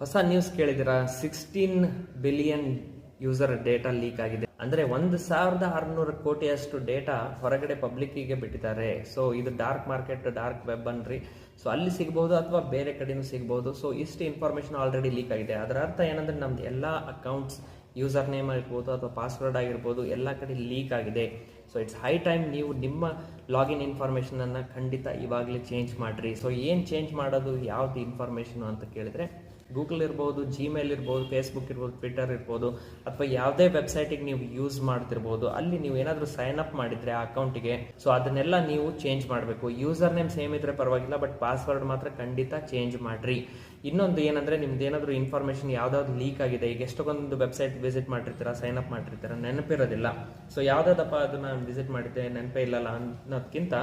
ಹೊಸ news ಕೇಳಿದಿರಾ sixteen billion user data leak ಆಗಿದೆ. ಅಂದ್ರೆ ಒಂದು ಸಾವಿರದ ಆರುನೂರು ಕೋಟಿಯಷ್ಟು ಡೇಟಾ ಹೊರಗಡೆ ಪಬ್ಲಿಕ್ಕಿಗೆ ಬಿಟ್ಟಿದ್ದಾರೆ. ಸೊ ಇದು ಡಾರ್ಕ್ ಮಾರ್ಕೆಟ್ ಡಾರ್ಕ್ ವೆಬ್ ಅನ್ರಿ. ಸೊ ಅಲ್ಲಿ ಸಿಗಬಹುದು ಅಥವಾ ಬೇರೆ ಕಡೆನೂ ಸಿಗಬಹುದು ಸೊ ಇಷ್ಟು ಇನ್ಫಾರ್ಮೇಶನ್ ಆಲ್ರೆಡಿ ಲೀಕ್ ಆಗಿದೆ. ಅದರ ಅರ್ಥ ಏನಂದ್ರೆ ನಮ್ದು ಎಲ್ಲ ಅಕೌಂಟ್ಸ್ ಯೂಸರ್ ನೇಮ್ ಆಗಿರ್ಬೋದು ಅಥವಾ ಪಾಸ್ವರ್ಡ್ ಆಗಿರ್ಬೋದು ಎಲ್ಲ ಕಡೆ ಲೀಕ್ ಆಗಿದೆ. ಸೊ ಇಟ್ಸ್ ಹೈ ಟೈಮ್ ನೀವು ನಿಮ್ಮ ಲಾಗಿನ್ ಇನ್ಫಾರ್ಮೇಷನನ್ನು ಖಂಡಿತ ಇವಾಗಲೇ ಚೇಂಜ್ ಮಾಡಿರಿ. ಸೊ ಏನು ಚೇಂಜ್ ಮಾಡೋದು, ಯಾವ್ದು ಇನ್ಫಾರ್ಮೇಷನು ಅಂತ ಕೇಳಿದ್ರೆ ಗೂಗಲ್ ಇರ್ಬೋದು ಜಿಮೇಲ್ ಇರ್ಬೋದು ಫೇಸ್ಬುಕ್ ಇರ್ಬೋದು ಟ್ವಿಟರ್ ಇರ್ಬೋದು, ಅಥವಾ ಯಾವುದೇ ವೆಬ್ಸೈಟಿಗೆ ನೀವು ಯೂಸ್ ಮಾಡ್ತಿರ್ಬೋದು, ಅಲ್ಲಿ ನೀವು ಏನಾದರೂ ಸೈನ್ ಅಪ್ ಮಾಡಿದರೆ ಆ ಅಕೌಂಟಿಗೆ ಸೊ ಅದನ್ನೆಲ್ಲ ನೀವು ಚೇಂಜ್ ಮಾಡಬೇಕು. ಯೂಸರ್ ನೇಮ್ ಸೇಮ್ ಇದ್ರೆ ಪರವಾಗಿಲ್ಲ ಬಟ್ ಪಾಸ್ವರ್ಡ್ ಮಾತ್ರ ಖಂಡಿತ ಚೇಂಜ್ ಮಾಡ್ರಿ. ಇನ್ನೊಂದು ಏನಂದ್ರೆ, ನಿಮ್ದು ಏನಾದರೂ ಇನ್ಫಾರ್ಮೇಷನ್ ಯಾವ್ದಾದ್ರು ಲೀಕ್ ಆಗಿದೆ, ಈಗ ಎಷ್ಟೊಂದು ವೆಬ್ಸೈಟ್ ವಿಸಿಟ್ ಮಾಡಿರ್ತೀರಾ ಸೈನ್ ಅಪ್ ಮಾಡಿರ್ತೀರಾ ನೆನಪಿರೋದಿಲ್ಲ. ಸೊ ಯಾವ್ದಾದಪ್ಪ ಅದನ್ನ ವಿಸಿಟ್ ಮಾಡಿದ್ದೆ, ನೆನಪೇ ಇಲ್ಲಲ್ಲ ಅನ್ನೋದಕ್ಕಿಂತ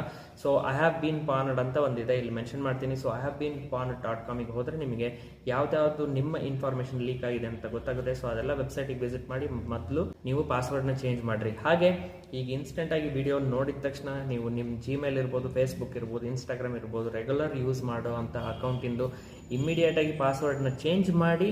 so I have been pwned ಅಂತ ಒಂದಿದೆ, ಇಲ್ಲಿ ಮೆನ್ಷನ್ ಮಾಡ್ತೀನಿ. So I have been pwned dot ಕಾಮಿಗೆ ಹೋದ್ರೆ ನಿಮಗೆ ಯಾವ್ದಾವ್ದು ನಿಮ್ಮ ಇನ್ಫಾರ್ಮೇಶನ್ ಲೀಕ್ ಆಗಿದೆ ಅಂತ ಗೊತ್ತಾಗುತ್ತೆ. ಸೊ ಅದೆಲ್ಲ ವೆಬ್ಸೈಟಿಗೆ ವಿಸಿಟ್ ಮಾಡಿ, ಮೊದಲು ನೀವು ಪಾಸ್ವರ್ಡ್ನ ಚೇಂಜ್ ಮಾಡ್ರಿ. ಹಾಗೆ ಈಗ ಇನ್ಸ್ಟೆಂಟ್ ಆಗಿ ವಿಡಿಯೋ ನೋಡಿದ ತಕ್ಷಣ ನೀವು ನಿಮ್ಮ ಜಿಮೇಲ್ ಇರ್ಬೋದು ಫೇಸ್ಬುಕ್ ಇರ್ಬೋದು ಇನ್ಸ್ಟಾಗ್ರಾಮ್ ಇರ್ಬೋದು ರೆಗ್ಯುಲರ್ ಯೂಸ್ ಮಾಡೋ ಅಂತಹ ಅಕೌಂಟಿಂದು ಇಮಿಡಿಯೇಟ್ ಆಗಿ ಪಾಸ್ವರ್ಡ್ನ ಚೇಂಜ್ ಮಾಡಿ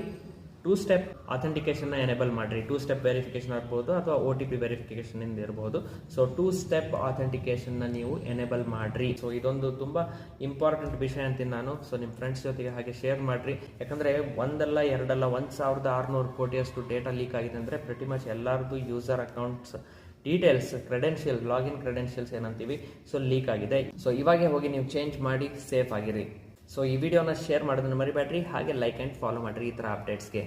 ಟೂ ಸ್ಟೆಪ್ ಅಥೆಂಟಿಕೇಶನ್ ಎನೇಬಲ್ ಮಾಡಿರಿ. ಟೂ ಸ್ಟೆಪ್ ವೆರಿಫಿಕೇಶನ್ ಇರ್ಬೋದು ಅಥವಾ ಒ ಟಿ ಪಿ ವೆರಿಫಿಕೇಶನ್ ಇಂದ ಇರ್ಬೋದು. ಸೊ ಟೂ ಸ್ಟೆಪ್ ಅಥೆಂಟಿಕೇಶನ್ ನೀವು ಎನೇಬಲ್ ಮಾಡಿರಿ. ಸೊ ಇದೊಂದು ತುಂಬಾ ಇಂಪಾರ್ಟೆಂಟ್ ವಿಷಯ ಅಂತೀನಿ ನಾನು. ಸೊ ನಿಮ್ಮ ಫ್ರೆಂಡ್ಸ್ ಜೊತೆಗೆ ಹಾಗೆ ಶೇರ್ ಮಾಡಿರಿ. ಯಾಕಂದ್ರೆ ಒಂದಲ್ಲ, ಎರಡಲ್ಲ, ಒಂದ್ ಸಾವಿರದ ಆರುನೂರು ಕೋಟಿಯಷ್ಟು ಡೇಟಾ ಲೀಕ್ ಆಗಿದೆ ಅಂದ್ರೆ ಪ್ರತಿ ಮಚ್ ಎಲ್ಲರದು user accounts details credential login credentials ಏನಂತೀವಿ ಸೊ ಲೀಕ್ ಆಗಿದೆ. ಸೊ ಇವಾಗೆ ಹೋಗಿ ನೀವು ಚೇಂಜ್ ಮಾಡಿ ಸೇಫ್ ಆಗಿರಿ. ಸೊ ಈ ವಿಡಿಯೋನ ಶೇರ್ ಮಾಡೋದನ್ನ ಮರಿಬೇಡ್ರಿ, ಹಾಗೆ ಲೈಕ್ ಆ್ಯಂಡ್ ಫಾಲೋ ಮಾಡಿರಿ ಈ ಥರ ಅಪ್ಡೇಟ್ಸ್ಗೆ